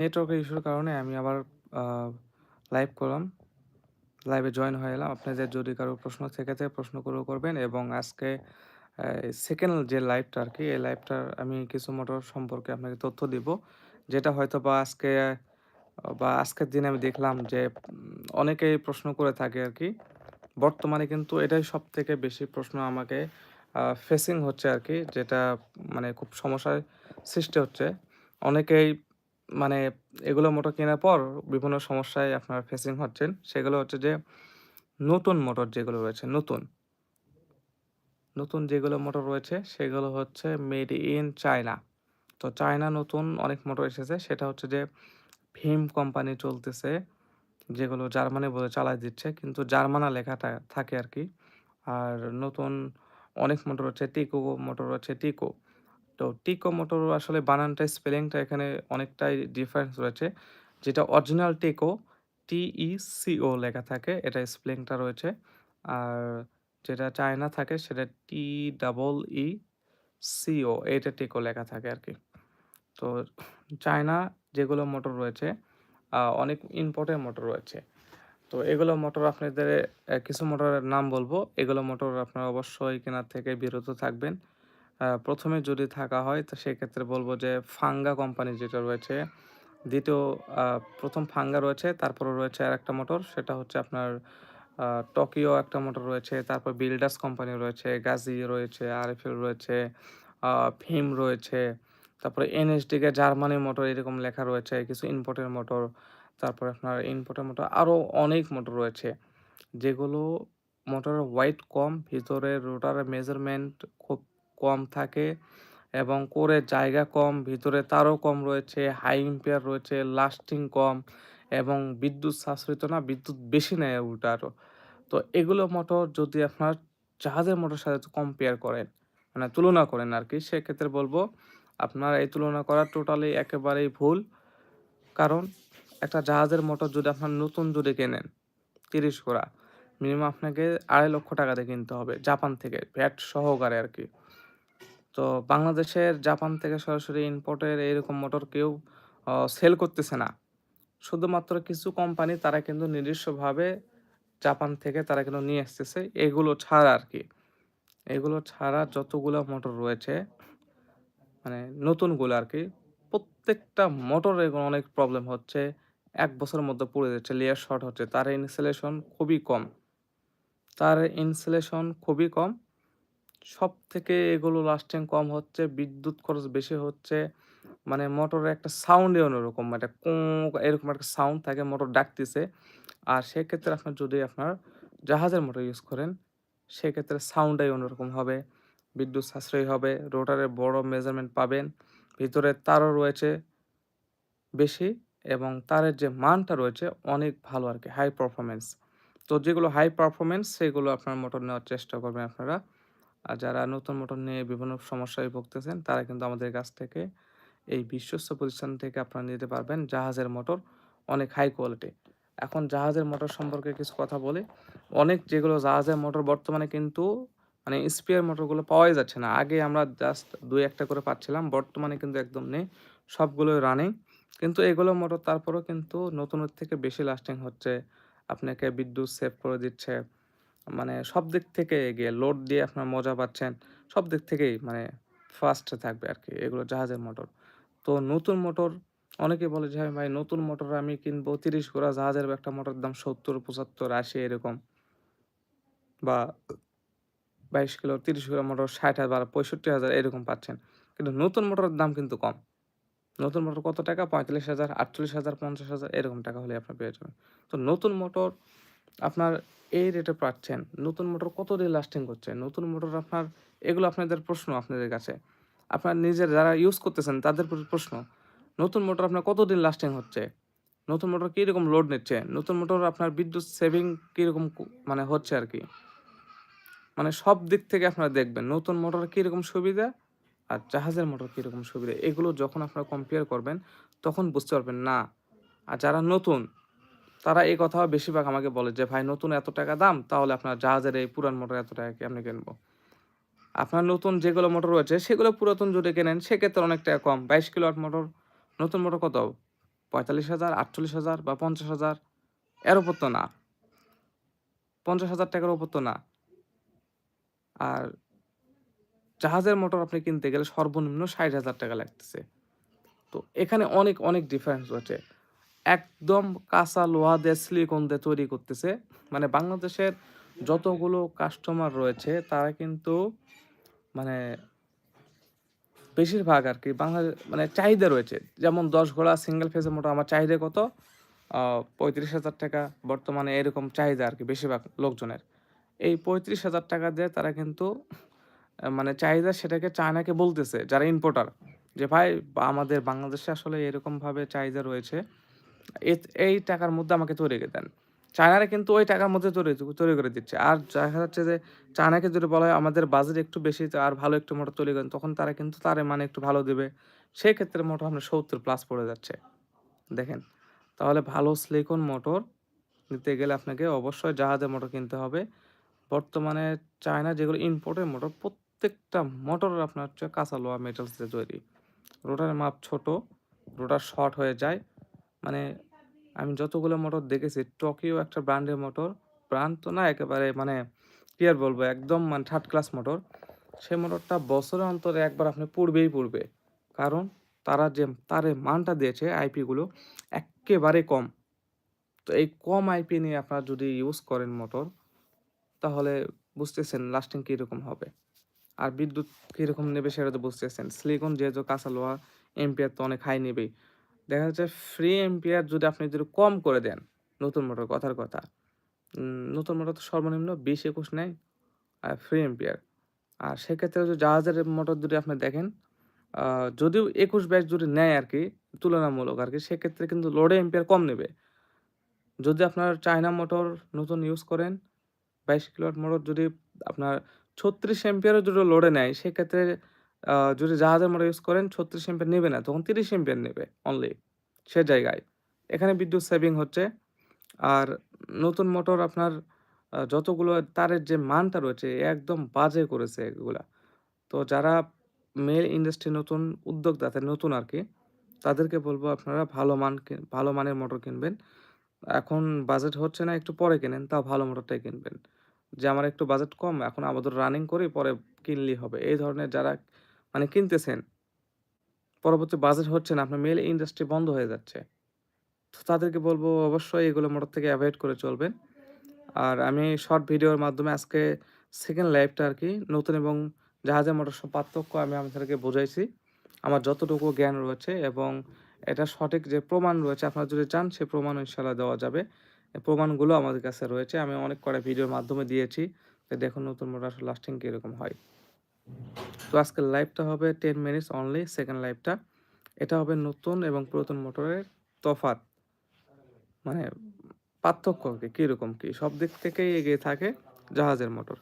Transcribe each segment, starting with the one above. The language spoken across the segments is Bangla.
নেটওয়ার্কের ইস্যুর কারণে আমি আবার লাইভ করলাম। লাইভে জয়েন হয়ে এলাম। আপনাদের যদি কারও প্রশ্ন থেকে থাকে প্রশ্নগুলো করবেন এবং আজকে সেকেন্ড যে লাইভটা আর কি এই লাইভটার আমি কিছু মোটর সম্পর্কে আপনাকে তথ্য দিব। যেটা হয়তো বা আজকে, বা আজকের দিনে আমি দেখলাম যে অনেকেই প্রশ্ন করে থাকে আর কি বর্তমানে কিন্তু এটাই সব থেকে বেশি প্রশ্ন আমাকে ফেসিং হচ্ছে আর কি যেটা মানে খুব সমস্যার সৃষ্টি হচ্ছে। অনেকেই মানে এগুলো মোটর কেনার পর বিভিন্ন সমস্যায় আপনারা ফেসিং হচ্ছেন। সেগুলো হচ্ছে যে নতুন মোটর যেগুলো রয়েছে, নতুন। নতুন যেগুলো মোটর রয়েছে, সেগুলো হচ্ছে মেড ইন চায়না। তো চায়না নতুন অনেক মোটর এসেছে। সেটা হচ্ছে যে ভীম কোম্পানি চলতেছে। যেগুলো জার্মানি বলে চালায় দিচ্ছে। কিন্তু জার্মানা লেখাটা থাকে আর কি আর নতুন অনেক মোটর হচ্ছে টিকো মোটর হচ্ছে টিকো। তো টিকো মোটর আসলে বানানটা স্পেলিংটা এখানে অনেকটাই ডিফারেন্স রয়েছে। যেটা অরিজিনাল টিকো টি-ই-সি-ও লেখা থাকে। এটা স্পেলিংটা রয়েছে। আর যেটা চায়না থাকে, সেটা টি-ডাবল-ই-সি-ও এইটা টিকো লেখা থাকে আর কি তো চায়না যেগুলো মোটর রয়েছে অনেক ইম্পর্টেন্ট মোটর রয়েছে। তো এগুলো মোটর আপনাদের কিছু মোটরের নাম বলব। এগুলো মোটর আপনারা অবশ্যই কেনার থেকে বিরত থাকবেন। আ ১ম এ যদি থাকা হয় তো সেক্ষেত্রে বলব যে ফাঙ্গা কোম্পানি যেটা রয়েছে। দ্বিতীয় প্রথম ফাঙ্গা রয়েছে, তারপরে রয়েছে আরেকটা মোটর সেটা হচ্ছে আপনার টোকিও একটা মোটর রয়েছে, তারপর বিল্ডার্স কোম্পানি রয়েছে, গাজি রয়েছে, আরএফএল রয়েছে, ভীম রয়েছে। তারপরে এনএসডিকে জার্মানি মোটর এরকম লেখা রয়েছে। কিছু ইম্পোর্টের মোটর। তারপরে আপনার ইম্পোর্টের মোটর আরও অনেক মোটর রয়েছে। যেগুলো মোটরের ওয়েট কম, ভিতরে রোটারের মেজারমেন্ট খুব কম থাকে এবং কোরের জায়গা কম, ভিতরে তারও কম রয়েছে, হাই ইম্পেয়ার রয়েছে, লাস্টিং কম এবং বিদ্যুৎ সাশ্রয়িত না, বিদ্যুৎ বেশি নেয় উল্টা আরও। তো এগুলো মোটর যদি আপনার জাহাজের মোটর সাথে কম্পেয়ার করেন, মানে তুলনা করেন আর কি সেক্ষেত্রে বলব আপনার এই তুলনা করা টোটালি একেবারেই ভুল। কারণ একটা জাহাজের মোটর যদি আপনার নতুন যদি কেনেন ৩০ ঘোড়া, মিনিমাম আপনাকে ৳২.৫ দিয়ে কিনতে হবে জাপান থেকে, ভ্যাট সহকারে আরকি। তো বাংলাদেশের জাপান থেকে সরাসরি ইম্পোর্টের এরকম মোটর কেউ সেল করতেছে না। শুধুমাত্র কিছু কোম্পানি তারা কিন্তু নিজস্বভাবে জাপান থেকে তারা কিন্তু নিয়ে আসতেছে এগুলো ছাড়া আর কি এগুলো ছাড়া যতগুলো মোটর রয়েছে মানে নতুনগুলো আর কি প্রত্যেকটা মোটরে অনেক প্রবলেম হচ্ছে। এক বছরের মধ্যে পড়ে যাচ্ছে, লেয়ার শর্ট হচ্ছে। তার ইনসুলেশন খুবই কম। তার ইনসুলেশন খুবই কম। সবথেকে এগুলো লাস্টিং কম হচ্ছে, বিদ্যুৎ খরচ বেশি হচ্ছে। মানে মোটরের একটা সাউন্ডে অন্যরকম। একটা কোঁ এরকম একটা সাউন্ড থাকে মোটর ডাকতেছে। আর সেক্ষেত্রে আপনার যদি আপনার জাহাজের মোটর ইউজ করেন, সেক্ষেত্রে সাউন্ডটাই অন্যরকম হবে। বিদ্যুৎ সাশ্রয়ী হবে, রোটারে বড় মেজারমেন্ট পাবেন। ভিতরে তারও রয়েছে বেশি এবং তারের যে মানটা রয়েছে অনেক ভালো আর কি হাই পারফরমেন্স তো যেগুলো হাই পারফরমেন্স সেগুলো আপনার মোটর নেওয়ার চেষ্টা করবেন আপনারা। আর যারা নতুন মোটর নিয়ে বিভিন্ন সমস্যায় ভুগতেছেন, তারা কিন্তু আমাদের কাছ থেকে এই বিশ্বস্ত প্রতিষ্ঠান থেকে আপনারা নিতে পারবেন জাহাজের মোটর অনেক হাই কোয়ালিটি। এখন জাহাজের মোটর সম্পর্কে কিছু কথা বলি। অনেক যেগুলো জাহাজের মোটর বর্তমানে কিন্তু মানে স্পেয়ার মোটরগুলো পাওয়াই যাচ্ছে না। আগে আমরা জাস্ট দুই একটা করে পাচ্ছিলাম। বর্তমানে কিন্তু একদম নেই। সবগুলোই রানিং। কিন্তু এগুলো মোটর তারপরেও কিন্তু নতুনের থেকে বেশি লাস্টিং হচ্ছে। আপনাকে বিদ্যুৎ সেভ করে দিচ্ছে। মানে সব দিক থেকে এগিয়ে লোড দিয়ে আপনার মজা পাচ্ছেন। সব দিক থেকেই মানে ফাস্ট থাকবে আর কি এগুলো জাহাজের মোটর। তো নতুন মোটর অনেকে বলে যে, "হ্যাঁ ভাই নতুন মোটর আমি কিনবো ৩০ ঘোড়া জাহাজের একটা মোটরের দাম ৭০, ৭৫, ৮০ এরকম।" বা ২২ কিলো ৩০ ঘোড়া মোটর ৬০,০০০ ৬৫,০০০ এরকম পাচ্ছেন। কিন্তু নতুন মোটরের দাম কিন্তু কম। নতুন মোটর কত টাকা? ৪৫,০০০, ৪৮,০০০, ৫০,০০০ এরকম টাকা হলে আপনার পেয়ে যাবেন। তো নতুন মোটর আপনার এই রেটে পাচ্ছেন। নতুন মোটর কতদিন লাস্টিং করছে? নতুন মোটর আপনার, এগুলো আপনাদের প্রশ্ন আপনাদের কাছে। আপনার নিজের যারা ইউজ করতেছেন তাদের প্রশ্ন। নতুন মোটর আপনার কতদিন লাস্টিং হচ্ছে? নতুন মোটর কীরকম লোড নিচ্ছে? নতুন মোটর আপনার বিদ্যুৎ সেভিং কীরকম মানে হচ্ছে আর কি মানে সব দিক থেকে আপনারা দেখবেন, নতুন মোটর কীরকম সুবিধা আর জাহাজের মোটর কীরকম সুবিধা। এগুলো যখন আপনারা কম্পেয়ার করবেন, তখন বুঝতে পারবেন না। আর যারা নতুন তারা এই কথাও বেশিরভাগ আমাকে বলে যে, "ভাই নতুন এত টাকা দাম তাহলে আপনার জাহাজের এই পুরান মোটর এত টাকা কেমনে কিনবো?" আপনার নতুন যেগুলো মোটর রয়েছে সেগুলো পুরাতন জুড়ে কেনেন সেক্ষেত্রে অনেক টাকা কম। ২২ কিলোওয়াট মোটর, নতুন মোটর কত? পঁয়তাল্লিশ হাজার আটচল্লিশ হাজার বা পঞ্চাশ হাজার এর ওপর তো না পঞ্চাশ হাজার টাকার ওপর তো না আর জাহাজের মোটর আপনি কিনতে গেলে সর্বনিম্ন ষাট হাজার টাকা লাগতেছে তো এখানে অনেক অনেক ডিফারেন্স রয়েছে একদম কাঁচা লোহা দিয়ে সিলিকন দিয়ে তৈরি করতেছে। মানে বাংলাদেশের যতগুলো কাস্টমার রয়েছে, তারা কিন্তু মানে বেশিরভাগ আর কি বাংলা মানে চাহিদা রয়েছে। যেমন দশ ঘোড়া সিঙ্গেল ফেজের মোটর আমার চাহিদা কত? পঁয়ত্রিশ হাজার টাকা। বর্তমানে এরকম চাহিদা আর কি বেশিরভাগ লোকজনের। এই পঁয়ত্রিশ হাজার টাকা দিয়ে তারা কিন্তু মানে চাহিদা সেটাকে চায়নাকে বলতেছে, যারা ইম্পোর্টার যে ভাই, আমাদের বাংলাদেশে আসলে এরকমভাবে চাহিদা রয়েছে। এই টাকার মধ্যে আমাকে তৈরি করে দেন। চায়নারা কিন্তু ওই টাকার মধ্যে তৈরি তৈরি করে দিচ্ছে। আর দেখা যাচ্ছে যে চায়নাকে যদি বলা হয় আমাদের বাজেট একটু বেশি আর ভালো একটু মোটর তৈরি করেন, তখন তারা কিন্তু তার মানে একটু ভালো দেবে। সেই ক্ষেত্রে মোটর আপনার সত্তর প্লাস পড়ে যাচ্ছে। দেখেন, তাহলে ভালো সিলিকন মোটর নিতে গেলে আপনাকে অবশ্যই জাহাজের মোটর কিনতে হবে। বর্তমানে চায়না যেগুলো ইম্পোর্টের মোটর প্রত্যেকটা মোটর আপনার হচ্ছে কাঁচা লোহা মেটালস দিয়ে তৈরি। রোটার মাপ ছোট রোটার শর্ট হয়ে যায়। মানে আমি যতগুলো মোটর দেখেছি টোকিও একটা ব্র্যান্ডের মোটর। ব্র্যান্ড তো না একেবারে মানে কি আর বলব, একদম মানে থার্ড ক্লাস মোটর। সেই মোটরটা বছরের অন্তরে একবার আপনি পড়বেই পড়বে কারণ তারা যে, তারে মানটা দিয়েছে আইপিগুলো একেবারে কম। তো এই কম আইপি নিয়ে আপনারা যদি ইউজ করেন মোটর, তাহলে বুঝতেছেন লাস্টিং কীরকম হবে। আর বিদ্যুৎ কীরকম নেবে সেটা তো বুঝতেছেন। সিলিকন যেহেতু কাঁচা লোহা এম্পিয়ার তো অনেক হাই নেবেই। দেখা যাচ্ছে ফ্রি এম্পিয়ার যদি আপনি যদি কম করে দেন, নতুন মোটর কথার কথা নতুন মোটর তো সর্বনিম্ন বিশ একুশ নেয়, আর ফ্রি এম্পিয়ার আর সেক্ষেত্রে যদি জাহাজের মোটর যদি আপনি দেখেন যদিও একুশ ব্যাচ যদি নেয় আর কি তুলনামূলক আর কি সেক্ষেত্রে কিন্তু লোডে এম্পিয়ার কম নেবে। যদি আপনার চায়না মোটর নতুন ইউজ করেন, বাইশ কিলোয়াট মোটর যদি আপনার ছত্রিশ এম্পিয়ারও যদি লোডে নেয়, সেক্ষেত্রে যদি জাহাজের মোটর ইউজ করেন, ছত্রিশ এম্পিয়ার নেবে না, তখন তিরিশ এম্পিয়ার নেবে অনলি সে জায়গায়। এখানে বিদ্যুৎ সেভিং হচ্ছে। আর নতুন মোটর আপনার যতগুলো তারের যে মানটা রয়েছে একদম বাজে করেছে এগুলা। তো যারা মেল ইন্ডাস্ট্রি নতুন উদ্যোগ উদ্যোক্তা নতুন আর কি, তাদেরকে বলব আপনারা ভালো মান ভালো মানের মোটর কিনবেন। এখন বাজেট হচ্ছে না, একটু পরে কেনেন, তাও ভালো মোটরটাই কিনবেন। যে আমার একটু বাজেট কম, এখন আপাতত রানিং করি, পরে কিনলেই হবে। এই ধরনের যারা মানে কিনতেছেন। পরবর্তী বাজেট হচ্ছে না, আপনার মেল ইন্ডাস্ট্রি বন্ধ হয়ে যাচ্ছে। তো তাদেরকে বলব অবশ্যই এগুলো মোটর থেকে অ্যাভয়েড করে চলবেন। আর আমি শর্ট ভিডিওর মাধ্যমে আজকে সেকেন্ড লাইফটা আর কি নতুন এবং জাহাজের মোটর পার্থক্য আমি আপনাদেরকে বোঝাইছি। আমার যতটুকু জ্ঞান রয়েছে এবং এটা সঠিক যে প্রমাণ রয়েছে, আপনারা যদি চান সে প্রমাণ ইনশাল্লাহ দেওয়া যাবে। প্রমাণগুলো আমাদের কাছে রয়েছে, আমি অনেক কটা ভিডিওর মাধ্যমে দিয়েছি। দেখুন নতুন মোটর লাস্টিং কীরকম হয়। তো আজকের লাইভটা হবে টেন মিনিটস অনলি সেকেন্ড লাইভটা এটা হবে নতুন এবং পুরাতন মোটরের তফাৎ। মানে পার্থক্য কি, কীরকম কী? সব দিক থেকেই এগিয়ে থাকে জাহাজের মোটর।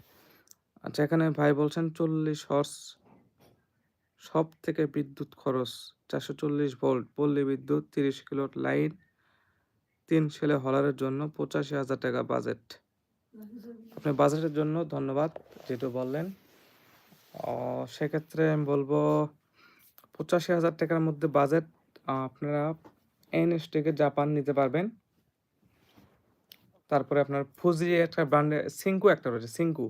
আচ্ছা এখানে ভাই বলছেন চল্লিশ হর্স সব থেকে বিদ্যুৎ খরচ চারশো চল্লিশ ভোল্ট পল্লী বিদ্যুৎ, তিরিশ কিলোট লাইন তিন ছেলে হলারের জন্য পঁচাশি হাজার টাকা বাজেট আপনি বাজেটের জন্য ধন্যবাদ যেটু বললেন। সেক্ষেত্রে আমি বলব পঁচাশি হাজার টাকার মধ্যে বাজেট আপনারা এনএস থেকে জাপান নিতে পারবেন। তারপরে আপনার ফুজি একটা ব্র্যান্ডের সিঙ্কু একটা রয়েছে সিঙ্কু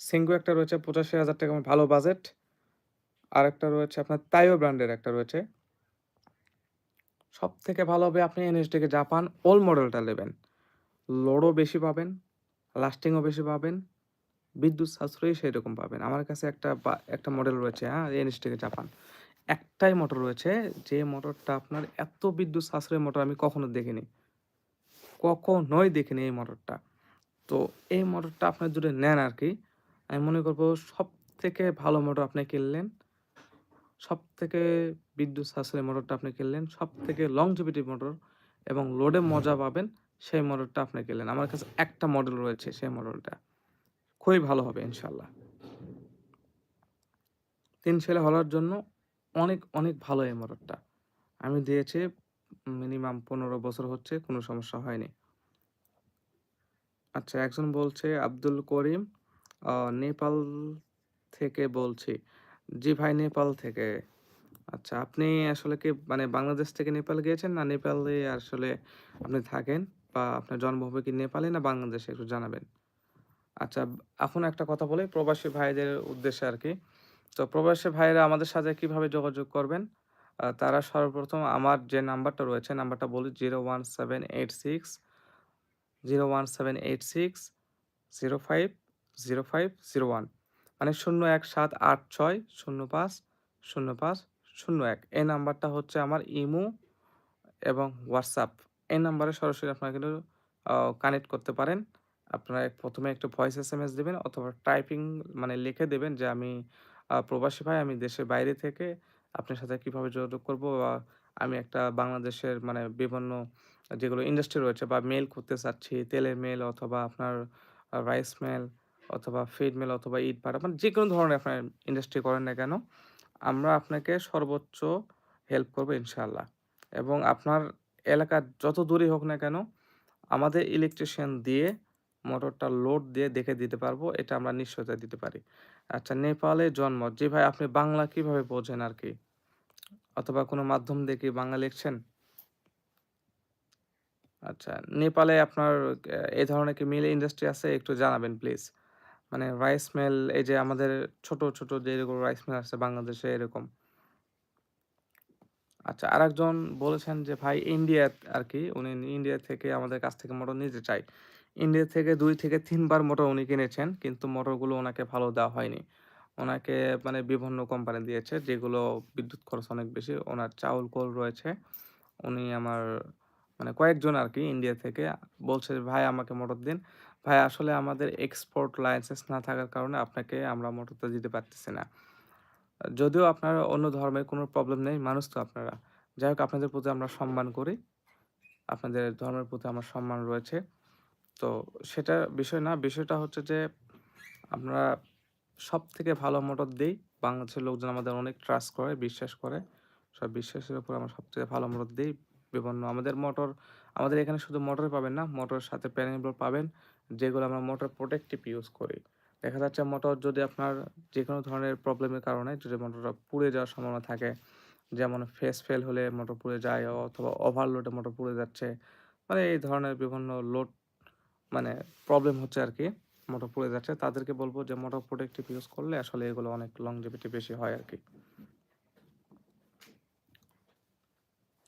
সিঙ্কু একটা রয়েছে, পঁচাশি হাজার টাকা ভালো বাজেট আর একটা রয়েছে আপনার তাইও ব্র্যান্ডের একটা রয়েছে। সব থেকে ভালো হবে আপনি এনএসডিকে জাপান ওল মডেলটা নেবেন। লোডও বেশি পাবেন লাস্টিংও বেশি পাবেন। বিদ্যুৎ সাশ্রয়ী সেই রকম পাবেন। আমার কাছে একটা একটা মডেল রয়েছে হ্যাঁ এনএসডিকে জাপান একটাই মোটর রয়েছে, যে মোটরটা আপনার এত বিদ্যুৎ সাশ্রয়ী মোটর আমি কখনো দেখিনি। কখনোই দেখিনি এই মোটরটা তো এই মোটরটা আপনার যদি নেন আর কি আমি মনে করব সব থেকে ভালো মোটর আপনি কিনলেন সব থেকে বিদ্যুৎ সাশ্রয়ী মোটরটা আপনি কিনলেন সব থেকে লংজিভিটি মোটর এবং লোডে মজা পাবেন, সেই মোটরটা আপনি কিনলেন। আমার কাছে একটা মডেল রয়েছে সেই মডেলটা খুবই ভালো হবে ইনশাল্লাহ তিন ছেলে হলার জন্য অনেক অনেক ভালো এই মোটরটা আমি দিয়েছি মিনিমাম পনেরো বছর হচ্ছে কোনো সমস্যা হয়নি আচ্ছা একজন বলছে আব্দুল করিম নেপাল থেকে বলছি জি ভাই নেপাল থেকে আচ্ছা, আপনি আসলে কি মানে বাংলাদেশ থেকে নেপাল গিয়েছেন? না নেপালে আসলে আপনি থাকেন? বা আপনার জন্মভূমি কি নেপালে না বাংলাদেশে? একটু জানাবেন। আচ্ছা, এখন একটা কথা বলি প্রবাসী ভাইদের উদ্দেশ্যে আর কি তো প্রবাসী ভাইয়েরা আমাদের সাথে কীভাবে যোগাযোগ করবেন? তারা সর্বপ্রথম আমার যে নাম্বারটা রয়েছে নাম্বারটা বলি 01786 01786 05 0501 মানে 01786 05 05 01 এই নাম্বারটা হচ্ছে আমার ইমো এবং হোয়াটসঅ্যাপ। এই নাম্বারে সরাসরি আপনারা কিন্তু কানেক্ট করতে পারেন। আপনারা প্রথমে একটু ভয়েস এস এম এস দিবেন অথবা টাইপিং মানে লিখে দেবেন যে আমি প্রবাসী ভাই আমি দেশের বাইরে থেকে আপনার সাথে কীভাবে যোগাযোগ করব বা আমি একটা বাংলাদেশের মানে বিভিন্ন যেগুলো ইন্ডাস্ট্রি রয়েছে বা মেল করতে চাচ্ছি, তেলের মেল অথবা আপনার রাইস মেল অথবা ফিড মেইল অথবা ইট-পাট মানে যে কোনো ধরনের আপনার ইন্ডাস্ট্রি করেন না কেন, আমরা আপনাকে সর্বোচ্চ হেল্প করব ইনশাল্লাহ এবং আপনার এলাকার যত দূরেই হোক না কেন, আমাদের ইলেকট্রিশিয়ান দিয়ে মোটরটা লোড দিয়ে দেখে দিতে পারব। এটা আমরা নিশ্চয়তা দিতে পারি। আচ্ছা নেপালে জন্ম। জি ভাই আপনি বাংলা কীভাবে বোঝেন আরকি? অথবা কোনো মাধ্যম কি বাংলা লিখছেন? আচ্ছা, নেপালে আপনার এই ধরনের কি মিল ইন্ডাস্ট্রি আছে? একটু জানাবেন প্লিজ। মানে রাইস মিল এই যে আমাদের ছোট, ছোট যেরকম রাইস মিল আছে বাংলাদেশে এরকম। আচ্ছা আরেকজন বলেছেন যে ভাই ইন্ডিয়া আর কি উনি ইন্ডিয়া থেকে আমাদের কাছ থেকে মোটর নিতে চায়। ইন্ডিয়া থেকে দুই থেকে তিনবার মোটর উনি কিনেছেন। কিন্তু মোটরগুলো ওনাকে ভালো দেওয়া হয়নি। ওনাকে মানে বিভিন্ন কোম্পানি দিয়েছে যেগুলো বিদ্যুৎ খরচ অনেক বেশি। ওনার চাউল কল রয়েছে। উনি আমার মানে কয়েকজন আর কি ইন্ডিয়া থেকে বলছে, "ভাই আমাকে মোটর দিন।" ভাই আসলে আমাদের এক্সপোর্ট লাইসেন্স না থাকার কারণে আপনাকে আমরা মোটরটা দিতে পারতেছি না। যদিও আপনারা অন্য ধর্মের কোনো প্রবলেম নেই, মানুষ তো আপনারা। যাই হোক আপনাদের প্রতি আমরা সম্মান করি। আপনাদের ধর্মের প্রতি আমার সম্মান রয়েছে। তো সেটা বিষয় না। বিষয়টা হচ্ছে যে আমরা সব থেকে ভালো মোটর দিই বাংলাদেশের লোকজন আমাদের অনেক ট্রাস্ট করে, বিশ্বাস করে। সব বিশ্বাসের উপর আমরা সবথেকে ভালো মোটর দিই বিভিন্ন আমাদের মোটর আমাদের এখানে শুধু মোটরই পাবেন না, মোটরের সাথে প্যানেলগুলো পাবেন, যেগুলো আমরা মোটর প্রোটেক্টিভ ইউজ করি। দেখা যাচ্ছে মোটর যদি আপনার যে কোনো ধরনের প্রবলেমের কারণে যদি মোটরটা পুড়ে যাওয়ার সম্ভাবনা থাকে, যেমন ফেস ফেল হলে মোটর পুড়ে যায় অথবা ওভারলোডে মোটর পুড়ে যাচ্ছে। মানে এই ধরনের বিভিন্ন লোড মানে প্রবলেম হচ্ছে আর কি মোটর পড়ে যাচ্ছে। তাদেরকে বলব যে মোটর প্রোটেক্টিভ ইউজ করলে আসলে এগুলো অনেক longevity বেশি হয় আর কি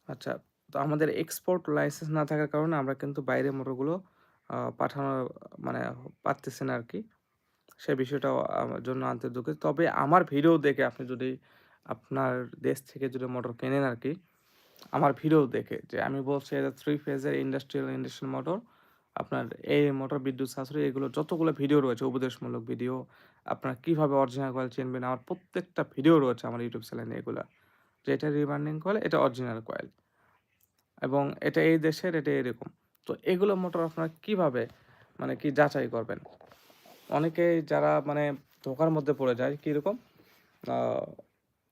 আচ্ছা, তো আমাদের এক্সপোর্ট লাইসেন্স না থাকার কারণে আমরা কিন্তু বাইরে মোটরগুলো আ পাঠানোর মানে পারতেছি না আর কি সে বিষয়টাও আমার জন্য আনতে দুঃখিত। তবে আমার ভিডিও দেখে আপনি যদি আপনার দেশ থেকে যদি মোটর কেনেন আর কি আমার ভিডিও দেখে যে আমি বলছি এটা 3 ফেজের ইন্ডাস্ট্রিয়াল ইন্ডাকশন মোটর। আপনার এই মোটর বিদ্যুৎ সাশ্রয়ী এগুলো যতগুলো ভিডিও রয়েছে উপদেশমূলক ভিডিও, আপনারা কীভাবে অরিজিনাল কয়েল চিনবেন আমার প্রত্যেকটা ভিডিও রয়েছে আমার ইউটিউব চ্যানেলে এগুলো যে এটা রিবার্নিং কয়েল, এটা অরিজিনাল কয়েল। এবং এটা এই দেশের, এটা এরকম। তো এগুলো মোটর আপনারা কীভাবে মানে কি যাচাই করবেন? অনেকেই যারা মানে ধোঁকার মধ্যে পড়ে যায় কীরকম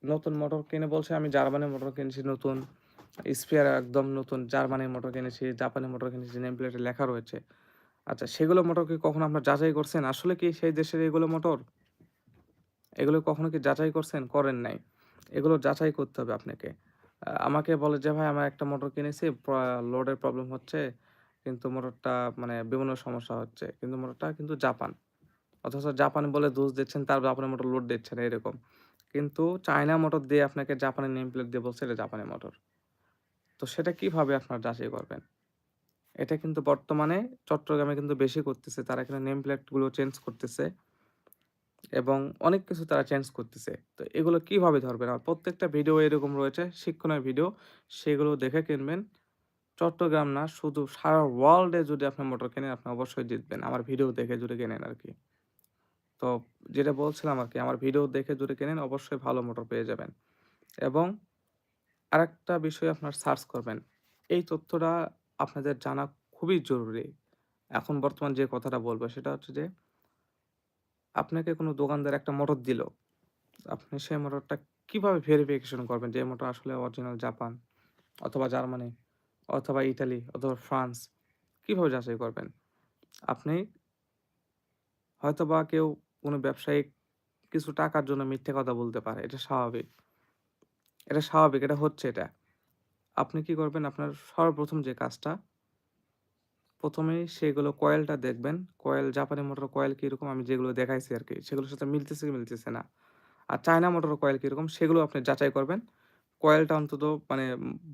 নতুন মোটর কিনে বলছে আমি জার্মানি মোটর কিনেছি নতুন, স্পেয়ার একদম নতুন জার্মানির মোটর কিনেছি, জাপানি মোটর কিনেছি নেম প্লেটে লেখা রয়েছে। আচ্ছা সেগুলো মোটর কি কখনো আপনার যাচাই করছেন? আসলে কি সেই দেশের এগুলো মোটর? এগুলো কখনো কি যাচাই করছেন? করেন নাই। এগুলো যাচাই করতে হবে আপনাকে। আমাকে বলে যে, "ভাই আমার একটা মোটর কিনেছি, লোডের প্রবলেম হচ্ছে। কিন্তু মোটরটা মানে বিভিন্ন সমস্যা হচ্ছে। কিন্তু মোটরটা কিন্তু জাপান। অথচ জাপান বলে দোষ দিচ্ছেন, তার জাপানি মোটর লোড দিচ্ছে না এরকম। কিন্তু চায়না মোটর দিয়ে আপনাকে জাপানি নেম প্লেট দিয়ে বলছে এটা জাপানি মোটর। তো সেটা কীভাবে আপনারা যাচাই করবেন? এটা কিন্তু বর্তমানে চট্টগ্রামে কিন্তু বেশি করতেছে। তারা এখানে নেম প্লেটগুলো চেঞ্জ করতেছে। এবং অনেক কিছু তারা চেঞ্জ করতেছে। তো এগুলো কীভাবে ধরবেন? আর প্রত্যেকটা ভিডিও এরকম রয়েছে, শিক্ষণীয় ভিডিও। সেগুলো দেখে কিনবেন। চট্টগ্রাম না, শুধু সারা ওয়ার্ল্ডে যদি আপনি মোটর কেনেন, আপনি অবশ্যই জিতবেন। আমার ভিডিও দেখে যদি কেনেন আর কি তো যেটা বলছিলাম আর কি, আমার ভিডিও দেখে যদি কেনেন, অবশ্যই ভালো মোটর পেয়ে যাবেন। এবং আরেকটা বিষয় আপনার সার্চ করবেন। এই তথ্যটা আপনাদের জানা খুবই জরুরি। এখন বর্তমান যে কথাটা বলব সেটা হচ্ছে যে, আপনাকে কোনো দোকানদার একটা মোটর দিল। আপনি সেই মোটরটা কীভাবে ভেরিফিকেশন করবেন যে মোটর আসলে অরিজিনাল জাপান অথবা জার্মানি অথবা ইতালি অথবা ফ্রান্স কীভাবে যাচাই করবেন? আপনি হয়তোবা কেউ কোনো ব্যবসায়িক কিছু টাকার জন্য মিথ্যে কথা বলতে পারে। এটা স্বাভাবিক। এটা স্বাভাবিক, এটা হচ্ছে এটা। আপনি কি করবেন? আপনার সর্বপ্রথম যে কাজটা প্রথমেই সেগুলো কয়েলটা দেখবেন। কয়েল জাপানি মোটর কয়েল কীরকম আমি যেগুলো দেখাইছি আর কি সেগুলোর সাথে মিলতেছে কি মিলতেছে না। আর চায়না মোটরের কয়েল কীরকম সেগুলো আপনি যাচাই করবেন। কয়েলটা অন্তত মানে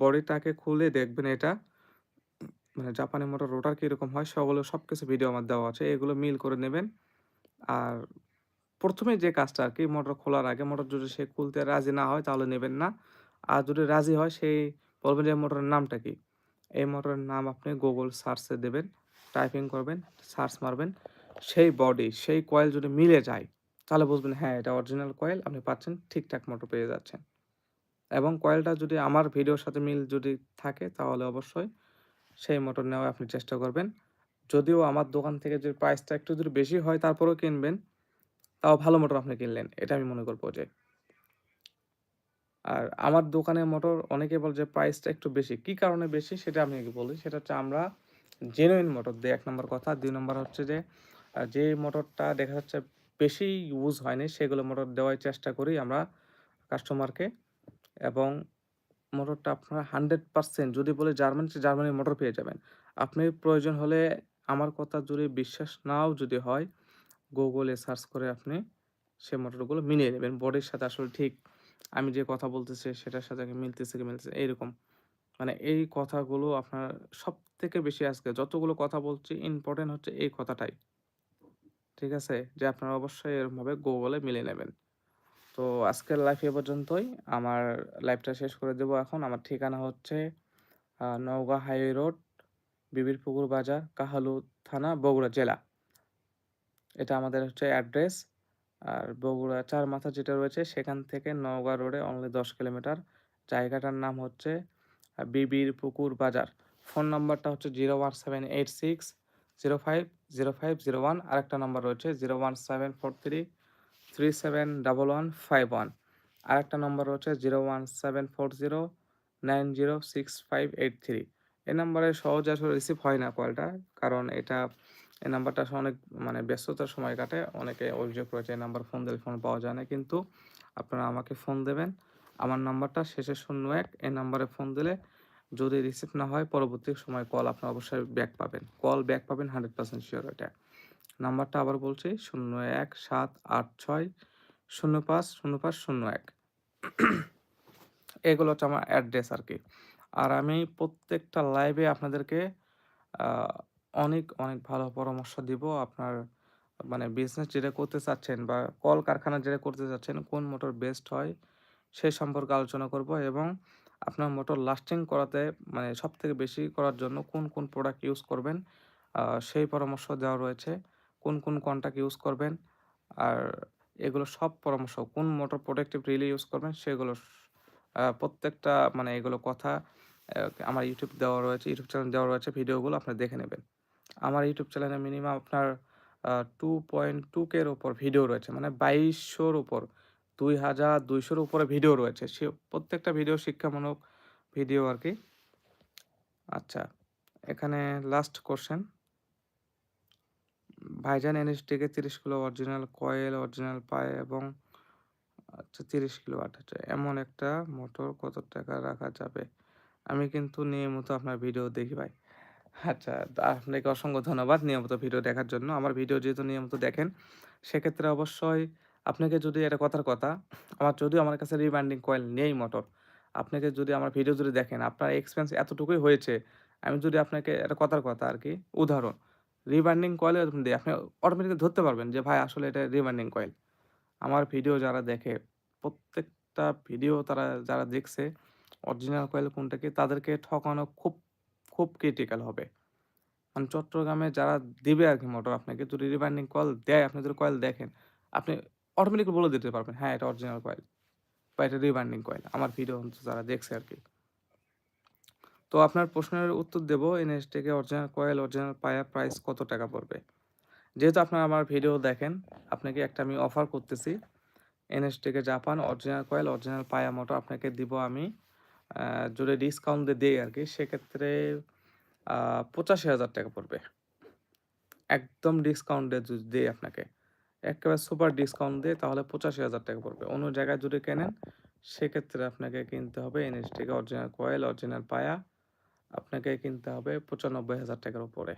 বডিটাকে খুলে দেখবেন এটা মানে জাপানি মোটর রোটার কীরকম হয় সেগুলো সব কিছু ভিডিও আমার দেওয়া আছে। এগুলো মিল করে নেবেন। আর ১ম এ যে কাজটা আর কি মোটর খোলার আগে মোটর যদি সে খুলতে রাজি না হয় তাহলে নেবেন না। আর যদি রাজি হয় সেই বলবেন যে মোটরের নামটা কি? এই মোটরের নাম আপনি গুগল সার্চে দেবেন, টাইপিং করবেন, সার্চ মারবেন। সেই বডি, সেই কয়েল যদি মিলে যায় তাহলে বুঝবেন হ্যাঁ, এটা অরিজিনাল কয়েল আপনি পাচ্ছেন ঠিকঠাক মোটর পেয়ে যাচ্ছেন। এবং কয়েলটা যদি আমার ভিডিওর সাথে মিল যদি থাকে তাহলে অবশ্যই সেই মোটর নেওয়ার আপনি চেষ্টা করবেন। যদিও আমার দোকান থেকে যে প্রাইসটা একটু যদি বেশি হয় তারপরেও কিনবেন। তাও ভালো মোটর আপনি কিনলেন। এটা আমি মনে করব যে। আর আমার দোকানের মোটর অনেকে বলে যে প্রাইসটা একটু বেশি। কি কারণে বেশি সেটা আমি বলি। সেটা হচ্ছে আমরা জেনুইন মোটর দেই ১ নম্বর কথা। দুই নম্বর হচ্ছে যে যে মোটরটা দেখা যাচ্ছে বেশি ইউজ হয়নি সেগুলো মোটর দেওয়ার চেষ্টা করি আমরা কাস্টমারকে এবং মোটরটা আপনার 100% যদি বলে জার্মান জার্মানির মোটর পেয়ে যাবেন। আপনি প্রয়োজন হলে আমার কথা যদি বিশ্বাস নাও যদি হয়, এ সার্চ করে আপনি সে মোটরগুলো মিলিয়ে নেবেন। বডির সাথে আসলে ঠিক আমি যে কথা বলতেছি সেটার সাথে মিলতেছে কি মিলতেছে এইরকম। মানে এই কথাগুলো আপনার সবথেকে বেশি আজকে যতগুলো কথা বলছি ইম্পোর্টেন্ট হচ্ছে এই কথাটাই। ঠিক আছে? যে আপনারা অবশ্যই এরকমভাবে গুগলে মিলে নেবেন। তো আজকের লাইভ এ পর্যন্তই। আমার লাইফটা শেষ করে দেব এখন। আমার ঠিকানা হচ্ছে নওগাঁ হাইওয়ে রোড, বিবিরপুকুর বাজার, কাহালু থানা, বগুড়া জেলা। এটা আমাদের হচ্ছে অ্যাড্রেস। আর বগুড়া চার মাথা যেটা রয়েছে, সেখান থেকে নওগাঁ রোডে অনলি ১০ কিলোমিটার। জায়গাটার নাম হচ্ছে বিবির পুকুর বাজার। ফোন নাম্বারটা হচ্ছে 01786 05 0501 আরেকটা নাম্বার রয়েছে 01743 371151 আরেকটা নম্বর রয়েছে 01740 906583 এই নাম্বারে সহজে আসলে রিসিভ হয় না কলটা। কারণ এটা এই নাম্বারটা অনেক মানে ব্যস্ততার সময় কাটে। অনেকে অভিযোগ করেছে এই নাম্বার ফোন দিলে ফোন পাওয়া যায় না। কিন্তু আপনারা আমাকে ফোন দেবেন। আমার নাম্বারটা শেষে ০১ এই নাম্বারে ফোন দিলে যদি রিসিভ না হয়, পরবর্তী সময় কল আপনারা অবশ্যই ব্যাক পাবেন। কল ব্যাক পাবেন হান্ড্রেড পার্সেন্ট শিওর এটা। নাম্বারটা আবার বলছি 01786 05 05 01 এগুলো হচ্ছে আমার অ্যাড্রেস আর কি আর আমি প্রত্যেকটা লাইভে আপনাদেরকে অনেক, অনেক ভালো পরামর্শ দিব। আপনার মানে বিজনেস যেটা করতে চাচ্ছেন বা কল কারখানা যেটা করতে চাচ্ছেন কোন মোটর বেস্ট হয় সেই সম্পর্কে আলোচনা করব এবং আপনার মোটর লাস্টিং করাতে মানে সব থেকে বেশি করার জন্য কোন, কোন প্রোডাক্ট ইউজ করবেন সেই পরামর্শ দেওয়া রয়েছে। কোন, কোন কন্টাক্ট ইউজ করবেন আর এগুলো সব পরামর্শ কোন মোটর প্রোটেক্টিভ রিলে ইউজ করবেন সেগুলো প্রত্যেকটা মানে এগুলো কথা আমার ইউটিউব দেওয়া রয়েছে, ইউটিউব চ্যানেল দেওয়া রয়েছে ভিডিওগুলো আপনারা দেখে নেবেন। আমার ইউটিউব চ্যানেলে মিনিমাম আপনার আ 2.2 কে এর উপর ভিডিও রয়েছে। মানে ২২০০ র উপর ২,২০০ র উপরে ভিডিও রয়েছে। সে প্রত্যেকটা ভিডিও শিক্ষামূলক ভিডিও আর কি আচ্ছা, এখানে লাস্ট কোশ্চেন ভাইজান NSDK ৩০ kilo original coil, original পায় এবং আচ্ছা ৩০ কিলোওয়াট আচ্ছা এমন একটা মোটর কত টাকা রাখা যাবে? আমি কিন্তু নিয়মিত আপনার ভিডিও দেখি ভাই। আচ্ছা, আপনাকে অসংখ্য ধন্যবাদ নিয়মিত ভিডিও দেখার জন্য। আমার ভিডিও যেহেতু নিয়মিত দেখেন, সেক্ষেত্রে অবশ্যই আপনাকে যদি এটা কথার কথা, আমার যদিও আমার কাছে রিবাইন্ডিং কয়েল নেই মোটর। আপনাকে যদি আমার ভিডিও যদি দেখেন, আপনার এক্সপেরিয়েন্স এতটুকুই হয়েছে। আমি যদি আপনাকে এটা কথার কথা আর কি উদাহরণ, রিবাইন্ডিং কয়েল দেই, আপনি অটোমেটিক্যালি ধরতে পারবেন যে ভাই আসলে এটা রিবাইন্ডিং কয়েল। আমার ভিডিও যারা দেখে, প্রত্যেকটা ভিডিও তারা যারা দেখছে অরিজিনাল কয়েল কোনটা কি তাদেরকে ঠকানো খুব, খুব ক্রিটিক্যাল হবে। মানে চট্টগ্রামে যারা দেবে আর কি মোটর আপনাকে যদি রিবাইন্ডিং কয়েল দেয়, আপনি যদি কয়েল দেখেন, আপনি অটোমেটিক্যালি বলে দিতে পারবেন, হ্যাঁ এটা অরিজিনাল কয়েল বা এটা রিবাইন্ডিং কয়েল। আমার ভিডিও যারা দেখছে আর কি তো আপনার প্রশ্নের উত্তর দেব এনএসডিকে অরিজিনাল কয়েল, অরিজিনাল পায়া প্রাইস কত টাকা পড়বে? যেহেতু আপনারা আমার ভিডিও দেখেন, আপনাকে একটা আমি অফার করতেছি। NSDK Japan original coil, original পায়া মোটর আপনাকে দিব আমি যদি ডিসকাউন্ট দিয়ে দেই আরকি সেক্ষেত্রে আ ৳৮৫,০০০ পড়বে। একদম ডিসকাউন্ট দিয়ে আপনাকে। একেবারে সুপার ডিসকাউন্ট দেই তাহলে ৳৮৫,০০০ পড়বে। অন্য জায়গায় যদি কেনেন সেক্ষেত্রে আপনাকে কিনতে হবে এনএসটিকে অরিজিনাল কয়েল, অরিজিনাল পায়া আপনাকে কিনতে হবে ৯৫,০০০ টাকার উপরে।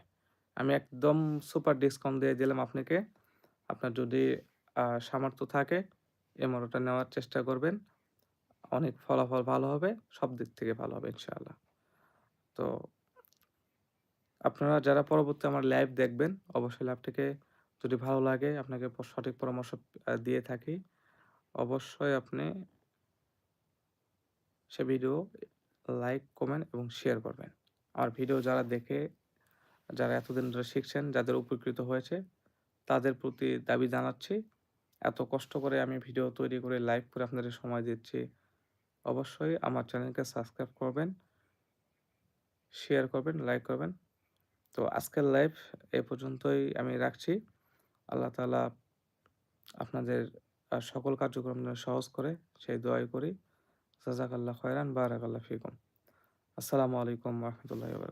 আমি একদম সুপার ডিসকাউন্ট দিয়ে দিলাম আপনাকে। আপনার যদি সামর্থ্য থাকে এই মোটরটা নেওয়ার চেষ্টা করবেন। অনেক ফলাফল ভালো হবে। সব দিক থেকে ভালো হবে ইনশাআল্লাহ। তো আপনারা যারা পরবর্তী আমার লাইভ দেখবেন, অবশ্যই লাইভটিকে যদি ভালো লাগে আপনাকে সঠিক পরামর্শ দিয়ে থাকি। অবশ্যই আপনি সে ভিডিও লাইক, কমেন্ট এবং শেয়ার করবেন। আমার ভিডিও যারা দেখে, যারা এতদিন ধরে শিখছেন, যাদের উপকৃত হয়েছে, তাদের প্রতি দাবি জানাচ্ছি। এত কষ্ট করে আমি ভিডিও তৈরি করে লাইভ করে আপনাদের সময় দিচ্ছি। অবশ্যই আমার চ্যানেলকে সাবস্ক্রাইব করবেন। শেয়ার করবেন, লাইক করবেন। তো আজকের লাইভ এ পর্যন্তই আমি রাখছি। আল্লাহ তালা আপনাদের সকল কার্যক্রম সহজ করে সেই দোয়াই করি। জাযাকাল্লাহু খয়রান বারাকাল্লাহ ফিকুম। আসসালামু আলাইকুম রহমতুল্লাহ।